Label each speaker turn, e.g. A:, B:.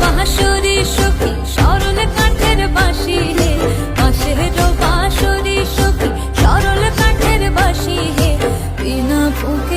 A: বাঁশুরি সখী, সরল কাঠের বাঁশি হে পাশের বাঁশুরি সখী, সরল কাঠের বাঁশি হে বিনা ফুকে